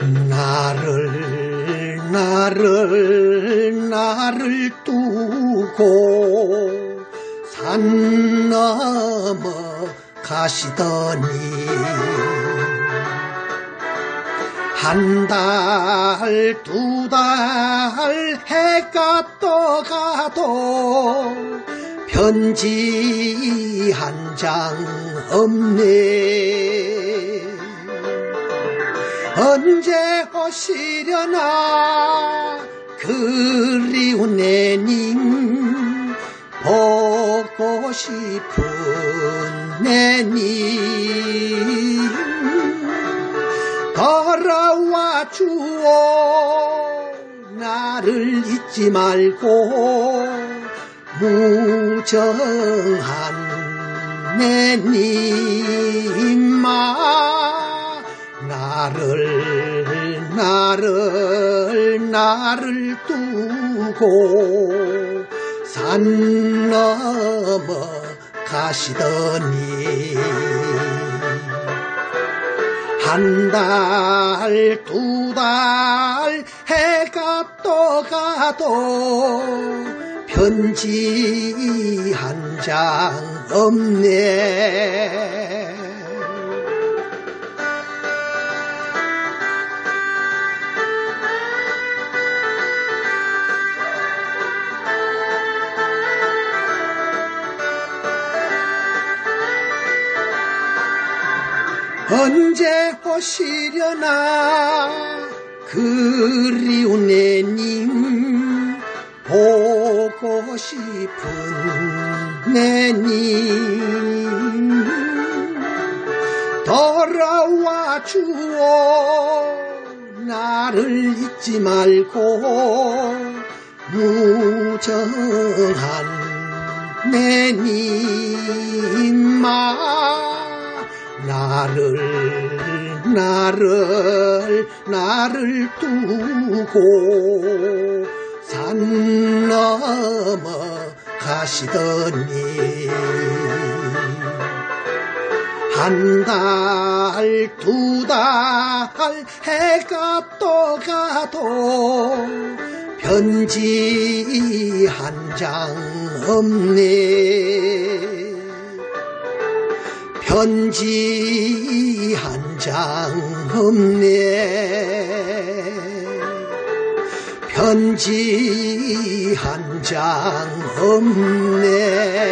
나를 나를 나를 두고 산 넘어 가시더니 한 달, 두 달 해가 떠가도 편지 한 장 없네. 언제 오시려나? 그리운 내님 보고 싶은 내님 돌아와 주오 나를 잊지 말고 무정한 내님아 나를 나를 나를 두고 산 넘어 가시더니 한 달, 두달 해가 떠가도 편지 한 장 없네. 언제 오시려나? 그리운 내님 보고 싶은 내님. 돌아와 주오 나를 잊지 말고 무정한 내님아 나를 나를 나를 두고 산 넘어 가시더니 한 달, 두 달 해가 떠가도 편지 한 장 없네. 편지 한 장 없네. 편지 한 장 없네.